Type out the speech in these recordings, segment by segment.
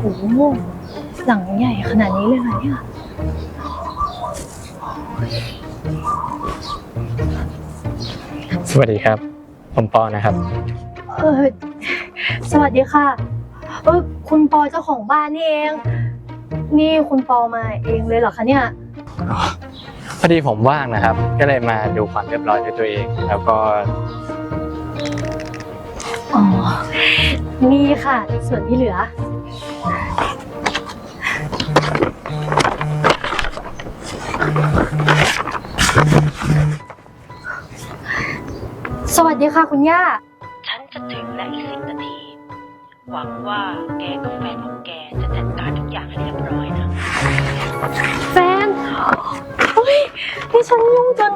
โอ้โหหลังใหญ่ขนาดนี้เลยเหรอเนี่ยสวัสดีครับ ผมปอนะครับ เออสวัสดีค่ะ เออคุณปอเจ้าของบ้านนี่เอง นี่คุณปอมาเองเลยเหรอคะเนี่ย พอดีผมว่างนะครับ ก็เลยมาดูความเรียบร้อยด้วยตัวเอง แล้วก็ อ๋อ นี่ค่ะ ส่วนที่เหลือ สวัสดีค่ะคุณย่า ฉันจะถึงและอีกสิบนาที หวังว่าแกกับแฟนของแกจะจัดการทุกอย่างให้เรียบร้อยนะ แฟนเฮ้ยนี่ฉันยุ่งจน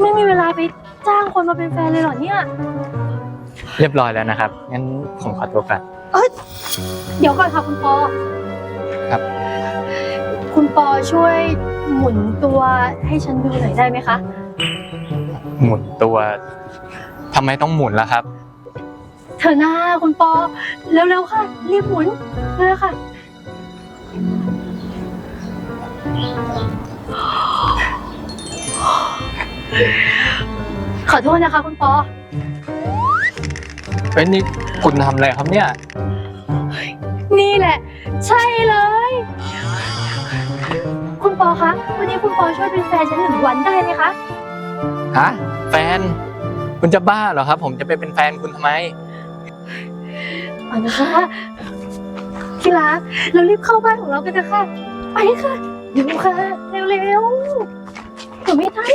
ไม่มีเวลาไปจ้างคนมาเป็นแฟนเลยเหรอเนี่ย เรียบร้อยแล้วนะครับ งั้นผมขอตัวก่อนเอ้ยเดี๋ยวก่อนค่ะคุณปอครับ คุณปอช่วยหมุนตัวให้ฉันดูหน่อยได้ไหมคะ หมุนตัวทำไมต้องหมุนล่ะครับ เธอหน้าคุณปอ เร็วๆค่ะ รีบหมุนเร็วๆค่ะ ขอโทษนะคะ คุณปอเอ้ยนี่คุณทำอะไรครับเนี่ย นี่แหละ ใช่เลย คุณปอคะ วันนี้คุณปอช่วยเป็นแฟนฉันหนึ่งวันได้ไหมคะ ฮะ แฟน คุณจะบ้าเหรอครับ ผมจะไปเป็นแฟนคุณทำไม เอานะคะที่รักเรารีบเข้าบ้านของเรากันนะคะไปค่ะเร็วค่ะ เร็วๆเดี๋ยวไม่ทัน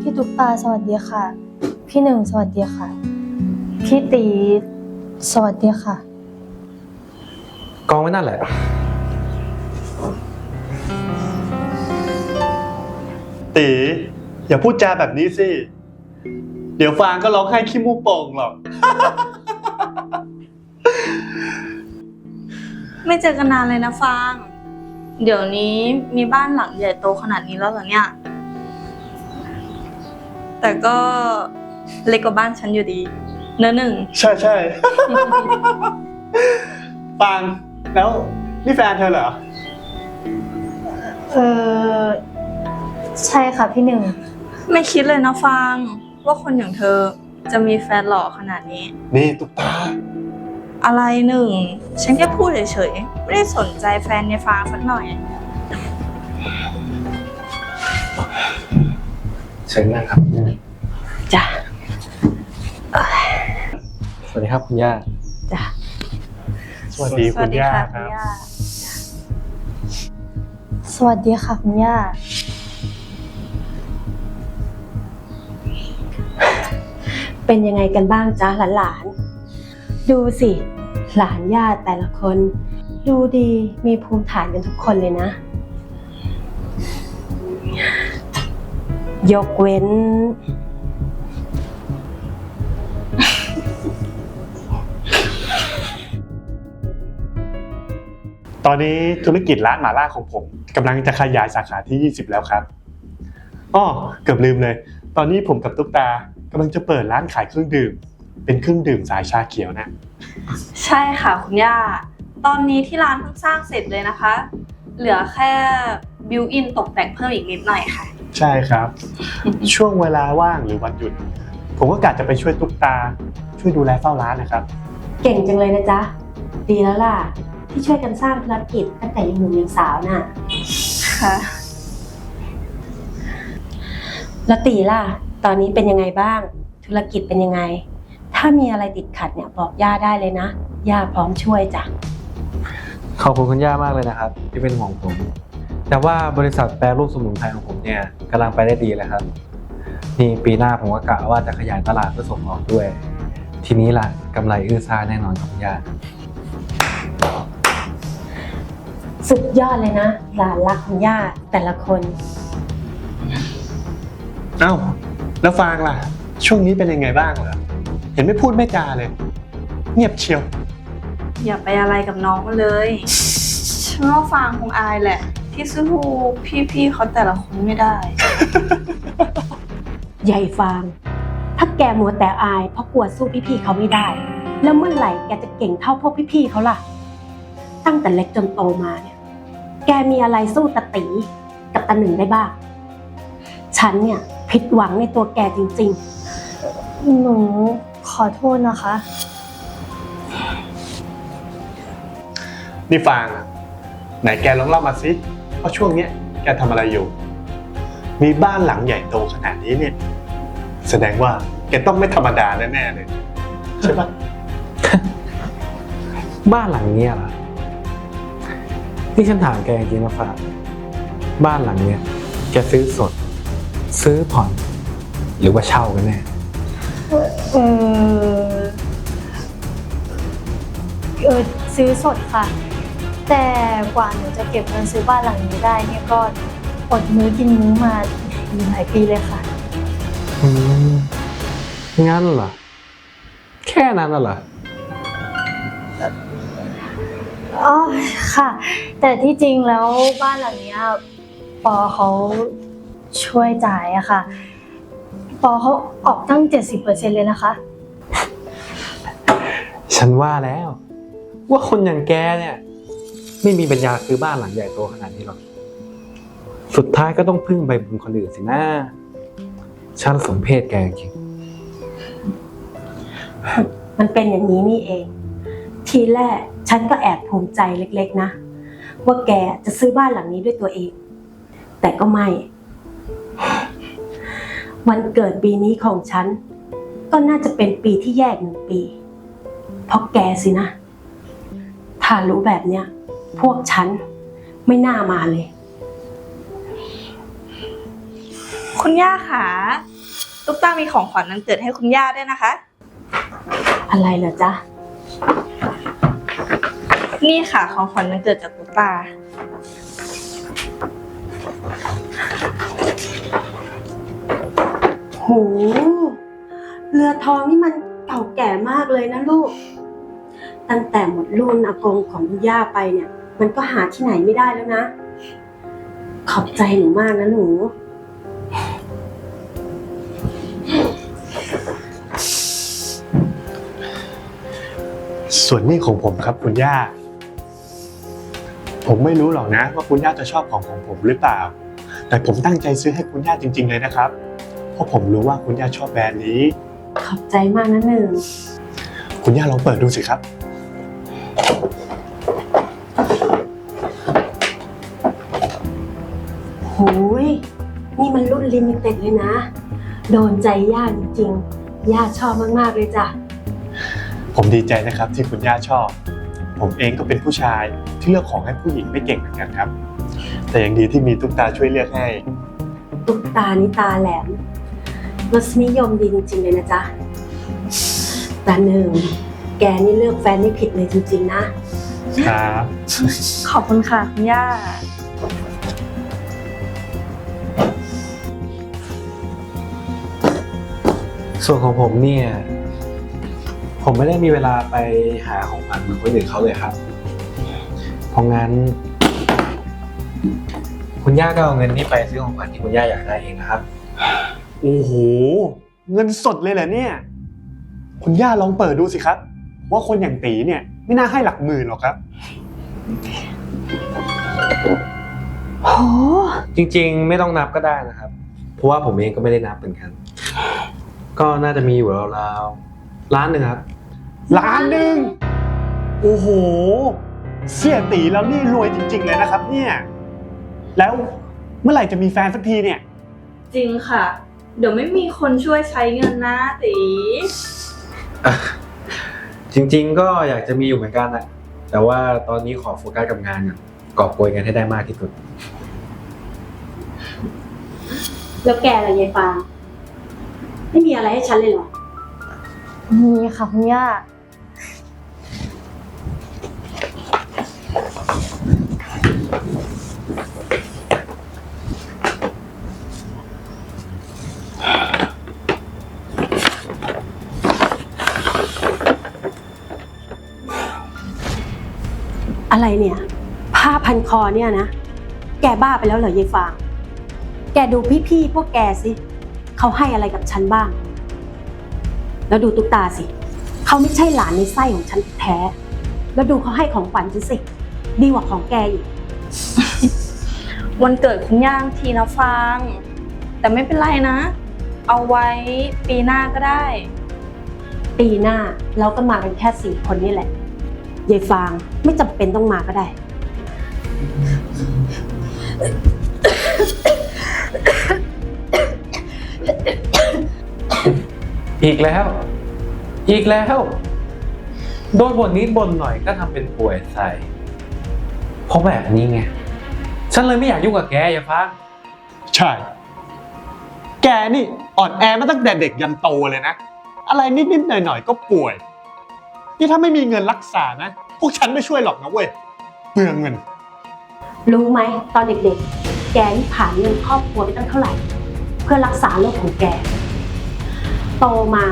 พี่ตุ๊กตาสวัสดีค่ะ พี่หนึ่งสวัสดีค่ะ พี่ตีสวัสดีค่ะ กองไว้นั่นแหละ ตีอย่าพูดจาแบบนี้สิ เดี๋ยวฟางก็ร้องไห้ขี้มูกโป่งหรอก ไม่เจอกันนานเลยนะฟาง เดี๋ยวนี้มีบ้านหลังใหญ่โตขนาดนี้แล้วเหรอเนี่ย แต่ก็เล็กกว่าบ้านฉันอยู่ดีเนื้อะหนึ่ง ใช่ใช่ฟาง แล้วนี่แฟนเธอเหรอ เออใช่ค่ะพี่หนึ่ง ไม่คิดเลยนะฟางว่าคนอย่างเธอจะมีแฟนหล่อขนาดนี้ นี่ตุ๊กตา อะไรหนึ่ง ฉันแค่พูดเฉยๆ ไม่ได้สนใจแฟนในฟางสักหน่อย เชิญนั่งครับจ้ะสวัสดีครับคุณย่าจ้ะ สวัสดีคุณย่าค่ะคคุณรับย่าสวัสดีค่ะคุณย่า เป็นยังไงกันบ้างจ๊ะหลานๆ ดูสิ หลานญาติแต่ละคน ดูดีมีภูมิฐานกันทุกคนเลยนะ ยกเว้น ตอนนี้ธุรกิจร้านหมาล่าของผมกำลังจะขยายสาขาที่ 20 แล้วครับอ้อเกือบลืมเลย ตอนนี้ผมกับตุ๊กตากำลังจะเปิดร้านขายเครื่องดื่ม เป็นเครื่องดื่มสายชาเขียวนะ ใช่ค่ะคุณย่า ตอนนี้ที่ร้านเพิ่งสร้างเสร็จเลยนะคะ เหลือแค่บิวอินตกแต่งเพิ่มอีกนิดหน่อยค่ะ ใช่ครับ ช่วงเวลาว่างหรือวันหยุด ผมก็กะจะไปช่วยตุ๊กตา ช่วยดูแลเฝ้าร้านนะครับ เก่งจังเลยนะจ๊ะ ดีแล้วล่ะ ที่ช่วยกันสร้างธุรกิจตั้งแต่ยังหนุ่มยังสาวน่ะ ค่ะ แล้วตีล่ะ ตอนนี้เป็นยังไงบ้าง ธุรกิจเป็นยังไง ถ้ามีอะไรติดขัดเนี่ยบอกย่าได้เลยนะ ย่าพร้อมช่วยจ้ะ ขอบคุณคุณย่ามากเลยนะครับ ที่เป็นห่วงผม แต่ว่าบริษัทแปรรูปสมุนไพรของผมเนี่ยกำลังไปได้ดีเลยครับ นี่ปีหน้าผมก็กะว่าจะขยายตลาดเพื่อส่งออกด้วย ทีนี้ล่ะกำไรอื้อซ่าแน่นอนครับคุณย่า สุดยอดเลยนะหลานรักของย่าแต่ละคน เอ้า แล้วฟางล่ะ ช่วงนี้เป็นยังไงบ้างเหรอ เห็นไม่พูดไม่จาเลย เงียบเชียว อย่าไปอะไรกับน้องมันเลยฉันว่าฟางคงอายแหละที่ที่สู้พี่ๆเขาแต่ละคนไม่ได้ ใหญ่ฟาง ถ้าแกมัวแต่อายเพราะกลัวสู้พี่ๆเขาไม่ได้ แล้วเมื่อไหร่แกจะเก่งเท่าพวกพี่ๆเขาล่ะ ตั้งแต่เล็กจนโตมาเนี่ย แกมีอะไรสู้ตะตีกับตะหนึ่งได้บ้าง ฉันเนี่ยผิดหวังในตัวแกจริง หนูขอโทษนะคะ นี่ฟางไหนแกลองเล่ามาสิว่าช่วงเนี้ยแกทำอะไรอยู่ มีบ้านหลังใหญ่โตขนาดนี้เนี่ย แสดงว่าแกต้องไม่ธรรมดาแน่ๆเลย ใช่ปะ บ้านหลังเนี้ยเหรอ นี่ฉันถามแกจริงๆนะฟ้าบ้านหลังเนี้ยแกซื้อสด ซื้อผ่อน หรือว่าเช่ากันแน่เออเออซื้อสดค่ะ แต่กว่าหนูจะเก็บเงินซื้อบ้านหลังนี้ได้เนี่ยก็อดมื้อกินมื้อมาอยู่หลายปีเลยค่ะ อืมงั้นเหรอ แค่นั้นน่ะเหรอ อ๋อค่ะ แต่ที่จริงแล้วบ้านหลังเนี้ยปอเขาช่วยจ่ายอะค่ะ ปอเขาออกตั้ง 70%เลยนะคะ ฉันว่าแล้ว ว่าคนอย่างแกเนี่ย ไม่มีปัญญาซื้อบ้านหลังใหญ่โตขนาดนี้หรอก สุดท้ายก็ต้องพึ่งใบบุญคนอื่นสินะฉันสมเพศแกจริงๆมันเป็นอย่างนี้นี่เอง ทีแรกฉันก็แอบภูมิใจเล็กๆนะ ว่าแกจะซื้อบ้านหลังนี้ด้วยตัวเอง แต่ก็ไม่ วันเกิดปีนี้ของฉัน ก็น่าจะเป็นปีที่แยกหนึ่งปี เพราะแกสินะ ถ้ารู้แบบเนี้ย พวกฉันไม่น่ามาเลย คุณย่าค่ะตุ๊กตามีของขวัญวันเกิดให้คุณย่าด้วยนะคะ อะไรเหรอจ๊ะ นี่ค่ะของขวัญวันเกิดจากตุ๊กตา โห เรือทองนี่มันเก่าแก่มากเลยนะลูก ตั้งแต่หมดรุ่นอากงของคุณย่าไปเนี่ย มันก็หาที่ไหนไม่ได้แล้วนะ ขอบใจหนูมากนะหนู ส่วนนี้ของผมครับคุณย่า ผมไม่รู้หรอกนะ ว่าคุณย่าจะชอบของของผมหรือเปล่า แต่ผมตั้งใจซื้อให้คุณย่าจริง ๆ เลยนะครับ เพราะผมรู้ว่าคุณย่าชอบแบรนด์นี้ ขอบใจมากนะหนึ่ง คุณย่าลองเปิดดูสิครับ โหย นี่มันรุ่นลิมิเต็ดเลยนะ โดนใจย่าจริงๆ ย่าชอบมาก ๆ เลยจ้ะ ผมดีใจนะครับที่คุณย่าชอบ ผมเองก็เป็นผู้ชายที่เลือกของให้ผู้หญิงไม่เก่งเหมือนกันครับ แต่ยังดีที่มีตุ๊กตาช่วยเลือกให้ ตุ๊กตานี่ตาแหลมรสนิยมดีจริงๆเลยนะจ๊ะแต่หนึ่งแกนี่เลือกแฟนไม่ผิดเลยจริงๆนะ ครับ ขอบคุณค่ะคุณย่า ส่วนของผมเนี่ย ผมไม่ได้มีเวลาไปหาของขวัญเหมือนคนอื่นเขาเลยครับ เพราะงั้น คุณย่าก็เอาเงินนี้ไปซื้อของขวัญที่คุณย่าอยากได้เองนะครับ โอ้โห เงินสดเลยเหรอเนี่ย คุณย่าลองเปิดดูสิครับ ว่าคนอย่างตีเนี่ย ไม่น่าให้หลักหมื่นหรอกครับ โหจริง ๆ ไม่ต้องนับก็ได้นะครับ เพราะว่าผมเองก็ไม่ได้นับเหมือนกัน ก็น่าจะมีอยู่ราวๆ ล้านหนึ่งครับ ล้านหนึ่งโอ้โห เสียตีแล้วนี่รวยจริง ๆ เลยนะครับ เนี่ย แล้วเมื่อไหร่จะมีแฟนสักทีเนี่ย จริงค่ะ เดี๋ยวไม่มีคนช่วยใช้เงินนะตีจริง ๆ ก็อยากจะมีอยู่เหมือนกันนะแต่ว่าตอนนี้ขอโฟกัสกับงานก่อนกอบโกยกันให้ได้มากที่สุด แล้วแกล่ะยายฟางไม่มีอะไรให้ฉันเลยเหรอ มีค่ะคุณย่า อะไรเนี่ย ผ้าพันคอเนี่ยนะ แกบ้าไปแล้วเหรอยายฟาง แกดูพี่ๆพวกแกสิ เขาให้อะไรกับฉันบ้าง แล้วดูตุ๊กตาสิ เขาไม่ใช่หลานในไส้ของฉันแท้ แล้วดูเขาให้ของขวัญฉันสิ ดีกว่าของแกอีก วันเกิดคุณย่างทีนะฟาง แต่ไม่เป็นไรนะ เอาไว้ปีหน้าก็ได้ ปีหน้าเราก็มากันแค่สี่คนนี่แหละยายฟางไม่จำเป็นต้องมาก็ได้ อีกแล้ว อีกแล้ว โดนบนนี้บนหน่อยก็ทำเป็นป่วยใส่เพราะแบบนี้ไง ฉันเลยไม่อยากยุ่งกับแกอย่าฟังใช่ แกนี่อ่อนแอมาตั้งแต่เด็กยันโตเลยนะ อะไรนิดๆหน่อยๆก็ป่วย นี่ถ้าไม่มีเงินรักษานะ พวกฉันไม่ช่วยหรอกนะเว้ย เปลืองเงิน รู้ไหมตอนเด็กๆ แกนี่ผ่านเงินครอบครัวไปตั้งเท่าไหร่ เพื่อรักษาโรคของแก โตมา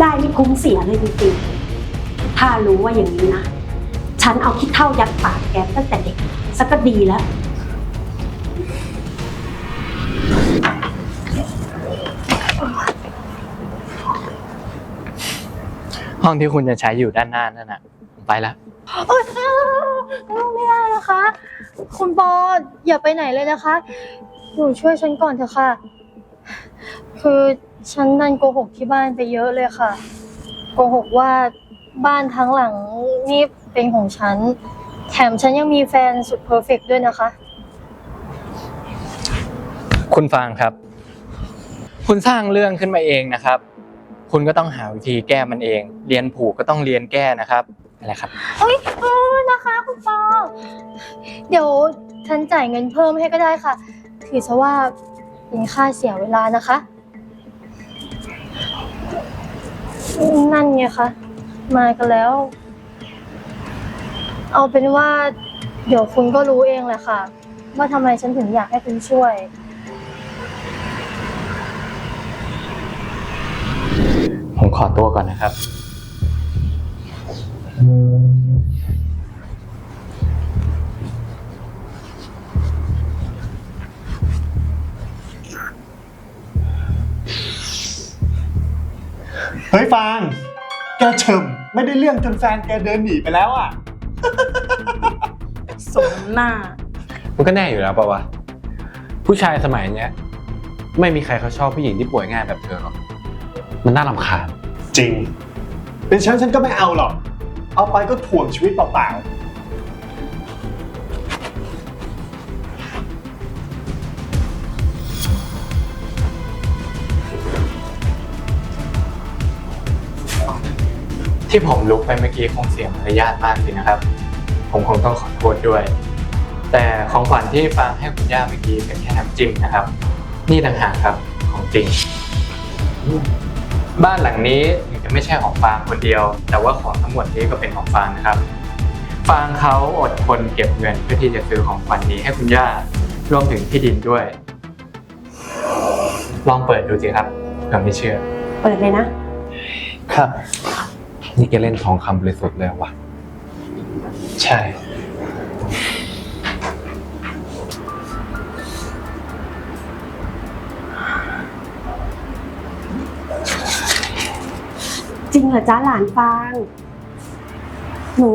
ได้ไม่คุ้มเสียเลยจริงๆ ถ้ารู้ว่าอย่างนี้นะ ฉันเอาขี้เท่ายัดปากแกตั้งแต่เด็กสักก็ดีแล้ว ห้องที่คุณจะใช้อยู่ด้านหน้านั่นน่ะผมไปแล้วโอ๊ยไม่ได้นะคะ คุณปออย่าไปไหนเลยนะคะ หนูช่วยฉันก่อนเถอะค่ะ คือ ฉันดันโกหกที่บ้านไปเยอะเลยค่ะ โกหกว่าบ้านทั้งหลังนี่เป็นของฉัน แถมฉันยังมีแฟนสุดเพอร์เฟกต์ด้วยนะคะ คุณฟางครับ คุณสร้างเรื่องขึ้นมาเองนะครับ คุณก็ต้องหาวิธีแก้มันเอง เรียนผูกก็ต้องเรียนแก้นะครับอะไรครับเอ้ยเออนะคะคุณปอเดี๋ยวฉันจ่ายเงินเพิ่มให้ก็ได้ค่ะ ถือซะว่าเป็นค่าเสียเวลานะคะ นั่นไงคะ มากันแล้ว เอาเป็นว่า เดี๋ยวคุณก็รู้เองแหละค่ะ ว่าทำไมฉันถึงอยากให้คุณช่วย ผมขอตัวก่อนนะครับ เฮ้ยฟาง แกเฉิมไม่ได้เรื่องจนแฟนแกเดินหนีไปแล้วอะ สมหน้า มันก็แน่อยู่แล้วปะวะ ผู้ชายสมัยเนี้ย ไม่มีใครเขาชอบผู้หญิงที่ป่วยง่ายแบบเธอหรอก มันน่ารำคาญ จริง เป็นฉันฉันก็ไม่เอาหรอก เอาไปก็ถ่วงชีวิตเปล่าๆ ที่ผมลุกไปเมื่อกี้คงเสียมารยาทมากสินะครับ ผมคงต้องขอโทษด้วย แต่ของขวัญที่ฟางให้คุณย่าเมื่อกี้เป็นแค่น้ำจิ้มนะครับ นี่ต่างหากครับของจริง บ้านหลังนี้ถึงจะไม่ใช่ของฟางคนเดียว แต่ว่าของทั้งหมดนี้ก็เป็นของฟางนะครับ ฟางเขาอดทนเก็บเงินเพื่อที่จะซื้อของขวัญนี้ให้คุณย่ารวมถึงที่ดินด้วย ลองเปิดดูสิครับเผื่อไม่เชื่อ เปิดเลยนะ ครับ นี่แกเล่นทองคำบริสุทธิ์เลยวะใช่ จริงเหรอจ้าหลานฟางหนู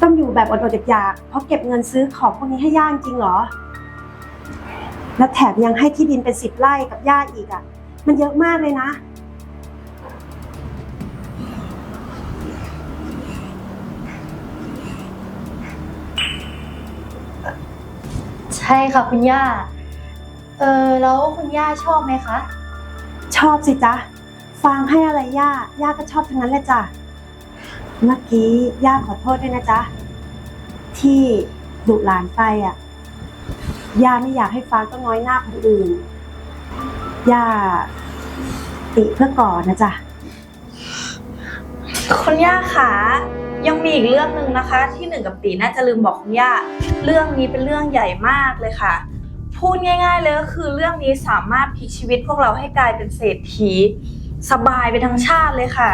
ต้องอยู่แบบอดๆอยากๆเพราะเก็บเงินซื้อของพวกนี้ให้ย่าจริงเหรอ แล้วแถมยังให้ที่ดินเป็นสิบไร่กับย่าอีกอะ มันเยอะมากเลยนะ ใช่ค่ะคุณย่า เออแล้วคุณย่าชอบไหมคะ ชอบสิจ๊ะ ฟางให้อะไรย่า ย่าก็ชอบทั้งนั้นแหละจ้ะ เมื่อกี้ย่าขอโทษด้วยนะจ๊ะ ที่ดุหลานไปอะ ย่าไม่อยากให้ฟางต้องน้อยหน้าคนอื่น ย่าติเพื่อก่อนนะจ๊ะ คุณย่าคะยังมีอีกเรื่องหนึ่งนะคะ ที่หนึ่งกับตีน่าจะลืมบอกคุณย่า เรื่องนี้เป็นเรื่องใหญ่มากเลยค่ะ พูดง่าย ๆเลยก็คือเรื่องนี้สามารถพลิกชีวิตพวกเราให้กลายเป็นเศรษฐีสบายไปทั้งชาติเลยค่ะ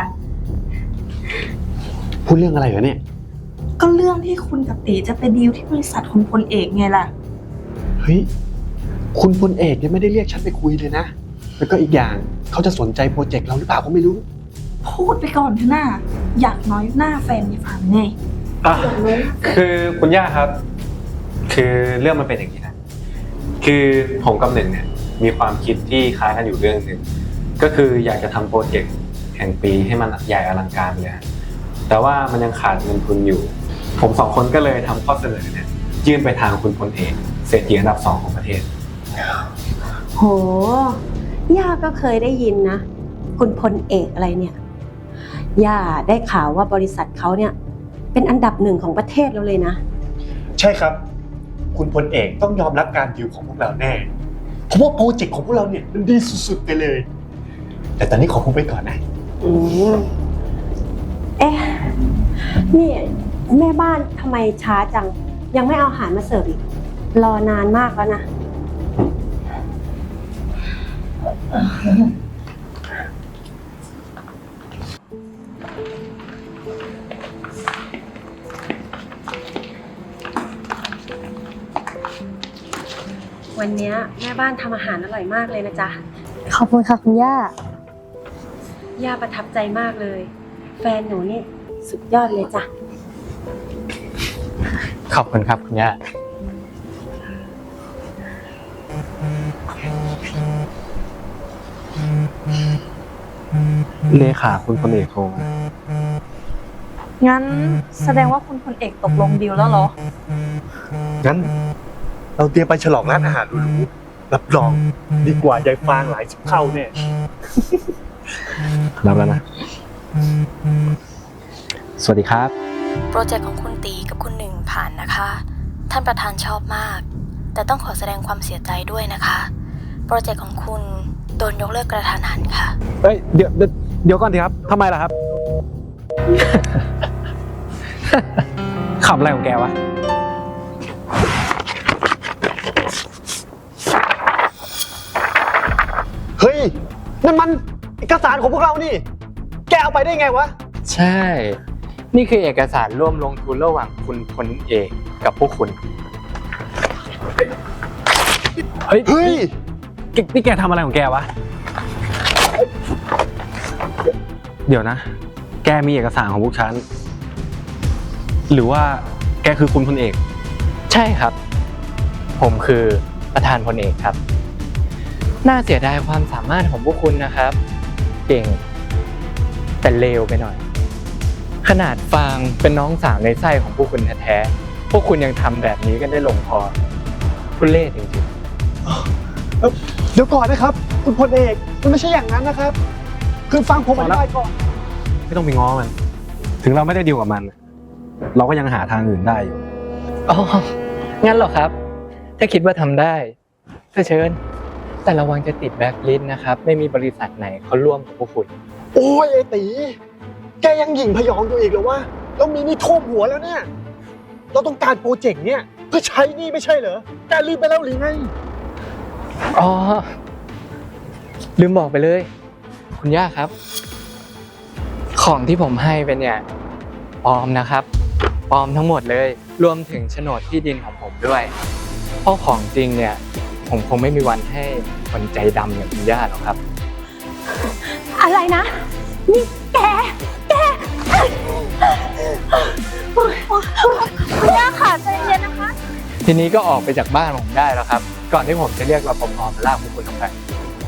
พูดเรื่องอะไรเหรอเนี่ย ก็เรื่องที่คุณกับตีจะไปดีลที่บริษัทคุณพลเอกไงล่ะ เฮ้ย คุณพลเอกยังไม่ได้เรียกฉันไปคุยเลยนะ แล้วก็อีกอย่างเขาจะสนใจโปรเจกต์เราหรือเปล่าก็ไม่รู้ พูดไปก่อนเถอะหน้า อยากน้อยหน้าแฟนในฝันไง อะคือคุณย่าครับ คือเรื่องมันเป็นอย่างนี้นะ คือผมกับหนึ่งเนี่ยมีความคิดที่คล้ายกันอยู่เรื่องหนึ่งก็คืออยากจะทำโปรเจกต์แห่งปีให้มันใหญ่อลังการเลยฮะแต่ว่ามันยังขาดเงินทุนอยู่ ผมสองคนก็เลยทำข้อเสนอเนี่ยยื่นไปทางคุณพลเอกเศรษฐีอันดับสองของประเทศ โห ย่าก็เคยได้ยินนะ คุณพลเอกอะไรเนี่ย ย่าได้ข่าวว่าบริษัทเขาเนี่ย เป็นอันดับหนึ่งของประเทศเราเลยนะ ใช่ครับ คุณพลเอกต้องยอมรับการดิวของพวกเราแน่เพราะว่าโปรเจกต์ของพวกเราเนี่ยมันดีสุดๆไปเลย แต่ตอนนี้ขอพูดไปก่อนนะ อืมเอ๊ะ นี่แม่บ้านทำไมช้าจัง ยังไม่เอาอาหารมาเสิร์ฟอีก รอนานมากแล้วนะ วันเนี้ยแม่บ้านทำอาหารอร่อยมากเลยนะจ๊ะ ขอบคุณค่ะคุณย่า ย่าประทับใจมากเลย แฟนหนูนี่สุดยอดเลยจ้ะ ขอบคุณครับคุณย่า เลขาคุณพลเอกโทรมางั้นแสดงว่าคุณพลเอกตกลงดีลแล้วเหรอ งั้น เราเตรียมไปฉลองร้านอาหารหรูๆรับรองดีกว่ายายฟางหลายสิบเท่าแน่รับแล้วนะ สวัสดีครับ โปรเจกต์ของคุณตีกับคุณหนึ่งผ่านนะคะ ท่านประธานชอบมาก แต่ต้องขอแสดงความเสียใจด้วยนะคะ โปรเจกต์ของคุณโดนยกเลิกกระทันหันค่ะ เอ้ยเดี๋ยวเดี๋ยวเดี๋ยวก่อนดีครับทำไมล่ะครับ ขำอะไรของแกวะ นั่นมันเอกสารของพวกเรานี่ แกเอาไปได้ไงวะ ใช่ นี่คือเอกสารร่วมลงทุนระหว่างคุณพลเอกกับพวกคุณ เฮ้ยเฮ้ย แกนี่แกทำอะไรของแกวะ เดี๋ยวนะ แกมีเอกสารของพวกฉัน หรือว่าแกคือคุณพลเอก ใช่ครับ ผมคือประธานพลเอกครับ น่าเสียดายความสามารถของพวกคุณนะครับ เก่ง แต่เลวไปหน่อย ขนาดฟางเป็นน้องสาวในไส้ของพวกคุณแท้ๆ พวกคุณยังทำแบบนี้กันได้ลงคอทุเล่จริงๆเดี๋ยวก่อนนะครับ คุณพลเอกมันไม่ใช่อย่างนั้นนะครับ คือฟังผมอธิบายก่อน ไม่ต้องไปง้อมัน ถึงเราไม่ได้ดีลกับมัน เราก็ยังหาทางอื่นได้อยู่อ๋อ งั้นเหรอครับ ถ้าคิดว่าทำได้ก็เชิญ แต่ระวังจะติดแบ็คลิสต์นะครับ ไม่มีบริษัทไหนเขาร่วมกับพวกคุณ โอ้ยไอ้ตี แกยังหยิ่งพยองอยู่อีกเหรอวะเรามีหนี่ท่วมหัวแล้วเนี่ย เราต้องการโปรเจกต์เนี่ยเพื่อใช้หนี่ไม่ใช่เหรอ แกลืมไปแล้วหรือไง อ๋อ ลืมบอกไปเลย คุณย่าครับ ของที่ผมให้เป็นเนี่ยปลอมนะครับปลอมทั้งหมดเลย รวมถึงโฉนดที่ดินของผมด้วยเพราะของจริงเนี่ย ผมคงไม่มีวันให้คนใจดำอย่างคุณย่าหรอกครับ อะไรนะ นี่แก แกคุณย่าค่ะใจเย็นนะคะ ทีนี้ก็ออกไปจากบ้านผมได้แล้วครับ ก่อนที่ผมจะเรียกรปภมาลากพวกคุณออกไป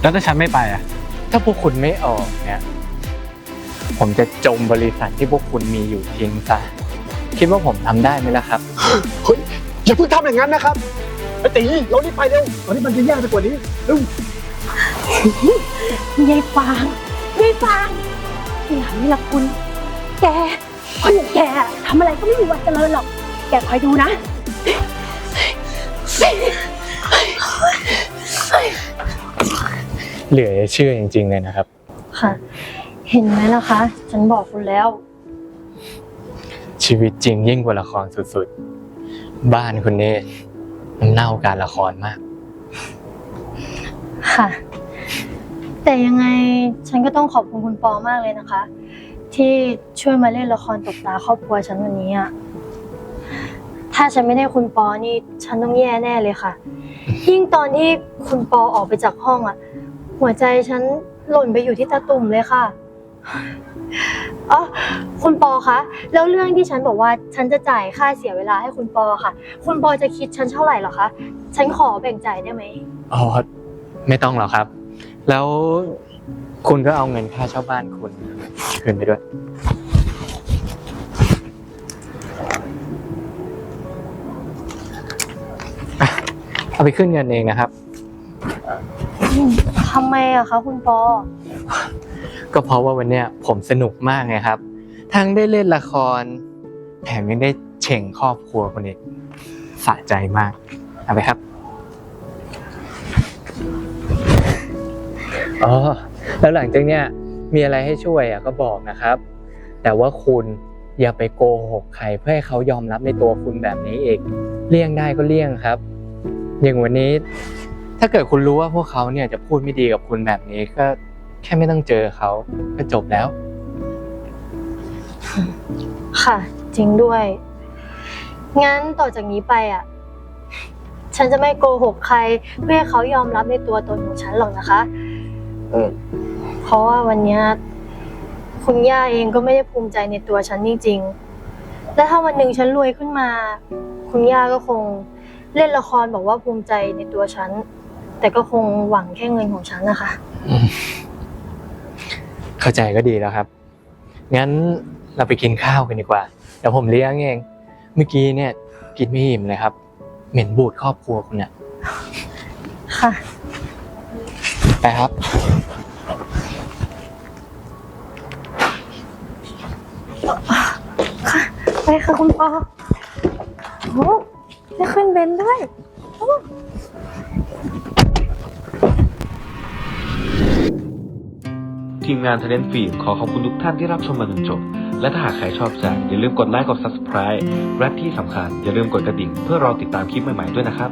แล้วถ้าฉันไม่ไปอะ ถ้าพวกคุณไม่ออกเนี่ย ผมจะจมบริษัทที่พวกคุณมีอยู่ทิ้งซะ คิดว่าผมทำได้ไหมล่ะครับ เฮ้ยอย่าเพิ่งทำอย่างนั้นนะครับ ไอ้ตีเรารีบไปเร็วตอนนี้มันจะแย่ไปกว่านี้เร็วยายฟางยายฟางทีหลังนี่ละคุณ แกคนอย่างแกทำอะไรก็ไม่มีวันเจริญหรอก แกคอยดูนะ เหลือจะเชื่อจริงๆเลยนะครับ ค่ะ เห็นไหมล่ะคะ ฉันบอกคุณแล้ว ชีวิตจริงยิ่งกว่าละครสุดๆ บ้านคุณเนี่ย มันเน่าการละครมาก ค่ะ แต่ยังไงฉันก็ต้องขอบคุณคุณปอมากเลยนะคะ ที่ช่วยมาเล่นละครตบตาครอบครัวฉันวันนี้อะถ้าฉันไม่ได้คุณปอนี่ฉันต้องแย่แน่เลยค่ะ ยิ่งตอนที่คุณปอออกไปจากห้องอะหัวใจฉันหล่นไปอยู่ที่ตาตุ่มเลยค่ะ อ๋อคุณปอคะแล้วเรื่องที่ฉันบอกว่าฉันจะจ่ายค่าเสียเวลาให้คุณปอค่ะ คุณปอจะคิดฉันเท่าไหร่เหรอคะฉันขอแบ่งจ่ายได้ไหมอ๋อไม่ต้องหรอกครับ แล้วคุณก็เอาเงินค่าเช่าบ้านคุณคืนไปด้วยอะเอาไปขึ้นเงินเองนะครับทำไมอะคะคุณปอ ก็เพราะว่าวันเนี้ยผมสนุกมากไงครับ ทั้งได้เล่นละคร แถมยังได้เฉ่งครอบครัวคนอีกสะใจมาก เอาไปครับอ๋อแล้วหลังจากเนี้ยมีอะไรให้ช่วยอะก็บอกนะครับ แต่ว่าคุณอย่าไปโกหกใครเพื่อให้เขายอมรับในตัวคุณแบบนี้อีกเลี่ยงได้ก็เลี่ยงครับ อย่างวันนี้ ถ้าเกิดคุณรู้ว่าพวกเขาเนี่ยจะพูดไม่ดีกับคุณแบบนี้ก็ แค่ไม่ต้องเจอเขาก็จบแล้ว ค่ะ จริงด้วย งั้นต่อจากนี้ไปอะ ฉันจะไม่โกหกใคร เพื่อให้เขายอมรับในตัวตนของฉันหรอกนะคะ เออ เพราะว่าวันเนี้ยคุณย่าเองก็ไม่ได้ภูมิใจในตัวฉันจริงๆ และถ้าวันหนึ่งฉันรวยขึ้นมา คุณย่าก็คงเล่นละครบอกว่าภูมิใจในตัวฉัน แต่ก็คงหวังแค่เงินของฉันนะคะ เข้าใจก็ดีแล้วครับ งั้นเราไปกินข้าวกันดีกว่า เดี๋ยวผมเลี้ยงเอง เมื่อกี้เนี่ยกินไม่อิ่มเลยครับ เหม็นบูดครอบครัวคุณเนี่ยค่ะ ไปครับไปค่ะคุณปอโอ้ได้ขึ้นเบนซ์ด้วย ทีมงานเทเลนฟิล์มขอขอบคุณทุกท่านที่รับชมมาจนจบ และถ้าหากใครชอบใจ อย่าลืมกดไลค์กด Subscribe และที่สำคัญอย่าลืมกดกระดิ่งเพื่อรอติดตามคลิปใหม่ๆด้วยนะครับ